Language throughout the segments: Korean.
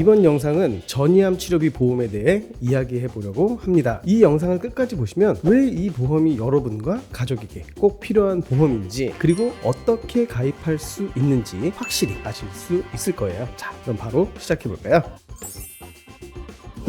이번 영상은 전이암 치료비 보험에 대해 이야기해 보려고 합니다. 이 영상을 끝까지 보시면 왜 이 보험이 여러분과 가족에게 꼭 필요한 보험인지 그리고 어떻게 가입할 수 있는지 확실히 아실 수 있을 거예요. 자, 그럼 바로 시작해 볼까요?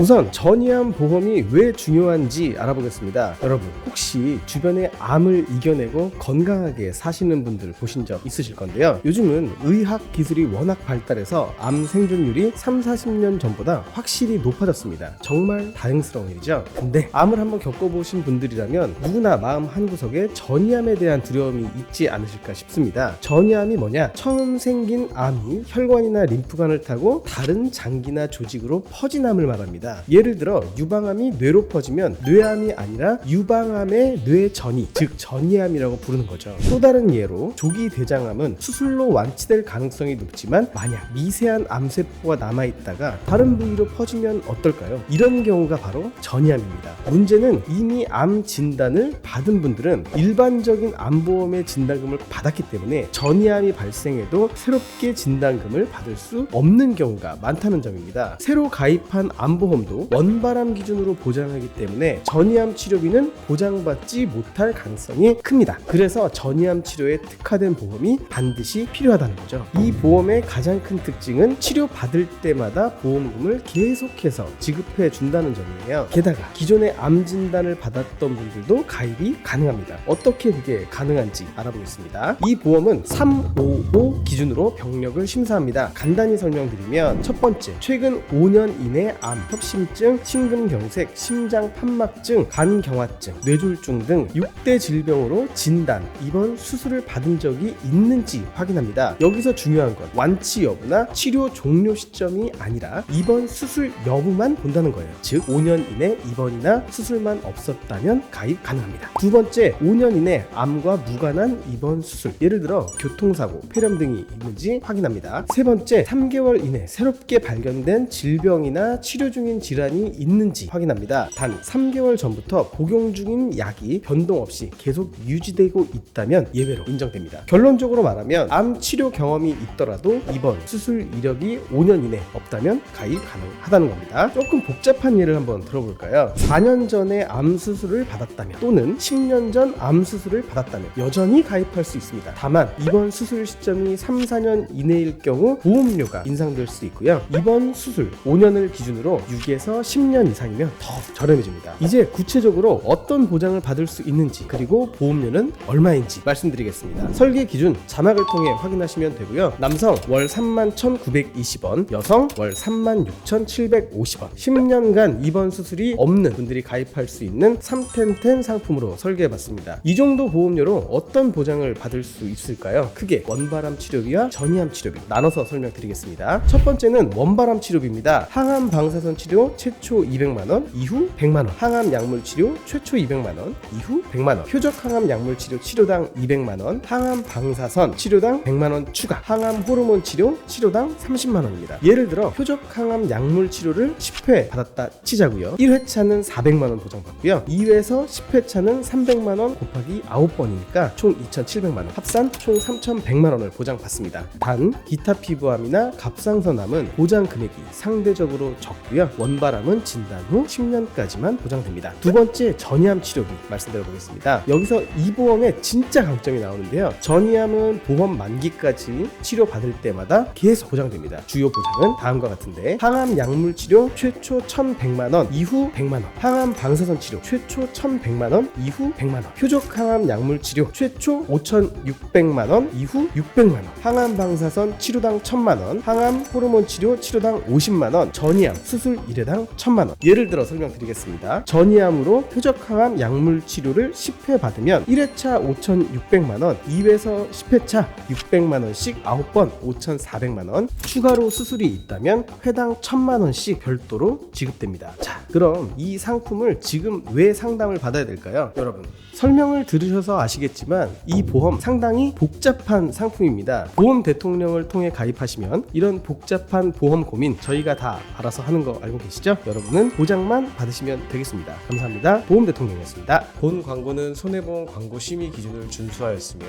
우선 전이암 보험이 왜 중요한지 알아보겠습니다. 여러분 혹시 주변에 암을 이겨내고 건강하게 사시는 분들 보신 적 있으실 건데요. 요즘은 의학 기술이 워낙 발달해서 암 생존율이 3, 40년 전보다 확실히 높아졌습니다. 정말 다행스러운 일이죠. 근데 암을 한번 겪어보신 분들이라면 누구나 마음 한구석에 전이암에 대한 두려움이 있지 않으실까 싶습니다. 전이암이 뭐냐? 처음 생긴 암이 혈관이나 림프관을 타고 다른 장기나 조직으로 퍼진 암을 말합니다. 예를 들어 유방암이 뇌로 퍼지면 뇌암이 아니라 유방암의 뇌전이 즉 전이암이라고 부르는 거죠. 또 다른 예로 조기 대장암은 수술로 완치될 가능성이 높지만 만약 미세한 암세포가 남아 있다가 다른 부위로 퍼지면 어떨까요? 이런 경우가 바로 전이암입니다. 문제는 이미 암 진단을 받은 분들은 일반적인 암보험의 진단금을 받았기 때문에 전이암이 발생해도 새롭게 진단금을 받을 수 없는 경우가 많다는 점입니다. 새로 가입한 암보험 보험도 원바람 기준으로 보장하기 때문에 전이암 치료비는 보장받지 못할 가능성이 큽니다. 그래서 전이암 치료에 특화된 보험이 반드시 필요하다는 거죠. 이 보험의 가장 큰 특징은 치료 받을 때마다 보험금을 계속해서 지급해 준다는 점이에요. 게다가 기존에 암 진단을 받았던 분들도 가입이 가능합니다. 어떻게 그게 가능한지 알아보겠습니다. 이 보험은 355 기준으로 병력을 심사합니다. 간단히 설명드리면 첫 번째, 최근 5년 이내 암, 협심증, 심근경색, 심장 판막증, 간경화증, 뇌졸중 등 6대 질병으로 진단, 입원, 수술을 받은 적이 있는지 확인합니다. 여기서 중요한 건 완치 여부나 치료 종료 시점이 아니라 입원, 수술 여부만 본다는 거예요. 즉 5년 이내 입원이나 수술만 없었다면 가입 가능합니다. 두 번째, 5년 이내 암과 무관한 입원, 수술, 예를 들어 교통사고, 폐렴 등이 있는지 확인합니다. 세 번째, 3개월 이내 새롭게 발견된 질병이나 치료 중인 질환이 있는지 확인합니다. 단 3개월 전부터 복용 중인 약이 변동 없이 계속 유지되고 있다면 예외로 인정됩니다. 결론적으로 말하면 암 치료 경험이 있더라도 입원, 수술 이력이 5년 이내 없다면 가입 가능하다는 겁니다. 조금 복잡한 예를 한번 들어볼까요? 4년 전에 암 수술을 받았다면 또는 10년 전 암 수술을 받았다면 여전히 가입할 수 있습니다. 다만 입원 수술 시점이 3, 4년 이내일 경우 보험료가 인상될 수 있고요. 입원 수술 5년을 기준으로 6에서 10년 이상이면 더 저렴해집니다. 이제 구체적으로 어떤 보장을 받을 수 있는지 그리고 보험료는 얼마인지 말씀드리겠습니다. 설계 기준 자막을 통해 확인하시면 되고요. 남성 월 31,920원, 여성 월 36,750원. 10년간 입원 수술이 없는 분들이 가입할 수 있는 3텐텐 상품으로 설계해봤습니다. 이 정도 보험료로 어떤 보장을 받을 수 있을까요? 크게 원바람 치료비와 전이암 치료비 나눠서 설명드리겠습니다. 첫 번째는 원바람 치료비입니다. 항암 방사선 치료 최초 200만 원, 이후 100만 원. 항암 약물 치료 최초 200만 원, 이후 100만 원. 표적 항암 약물 치료 치료당 200만 원, 항암 방사선 치료당 100만 원 추가. 항암 호르몬 치료 치료당 30만 원입니다. 예를 들어 표적 항암 약물 치료를 10회 받았다 치자고요. 1회차는 400만 원 보장받고요. 2회에서 10회차는 300만 원 곱하기 9번이니까 총 2,700만 원. 합산 총 3,100만 원을 보장받습니다. 단 기타 피부암이나 갑상선암은 보장 금액이 상대적으로 적고요. 원바람은 진단 후 10년까지만 보장됩니다. 두 번째 전이암 치료비 말씀드려 보겠습니다. 여기서 이 보험의 진짜 강점이 나오는데요. 전이암은 보험 만기까지 치료 받을 때마다 계속 보장됩니다. 주요 보장은 다음과 같은데 항암 약물 치료 최초 1,100만 원, 이후 100만 원. 항암 방사선 치료 최초 1,100만 원, 이후 100만 원. 표적 항암 약물 치료 최초 5,600만 원, 이후 600만 원. 항암 방사선 치료당 1,000만 원. 항암 호르몬 치료 치료당 50만 원. 전이암 수술 1회당 1,000만 원. 예를 들어 설명드리겠습니다. 전이암으로 표적 항암 약물 치료를 10회 받으면 1회차 5,600만 원, 2회에서 10회차 600만 원씩 9번 5,400만 원. 추가로 수술이 있다면 회당 1,000만 원씩 별도로 지급됩니다. 자, 그럼 이 상품을 지금 왜 상담을 받아야 될까요? 여러분, 설명을 들으셔서 아시겠지만 이 보험 상당히 복잡한 상품입니다. 보험 대통령을 통해 가입하시면 이런 복잡한 보험 고민 저희가 다 알아서 하는 거 알고 계시죠? 여러분은 보장만 받으시면 되겠습니다. 감사합니다. 보험 대통령이었습니다. 본 광고는 손해보험 광고 심의 기준을 준수하였으며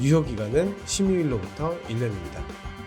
유효 기간은 심의일로부터 1년입니다.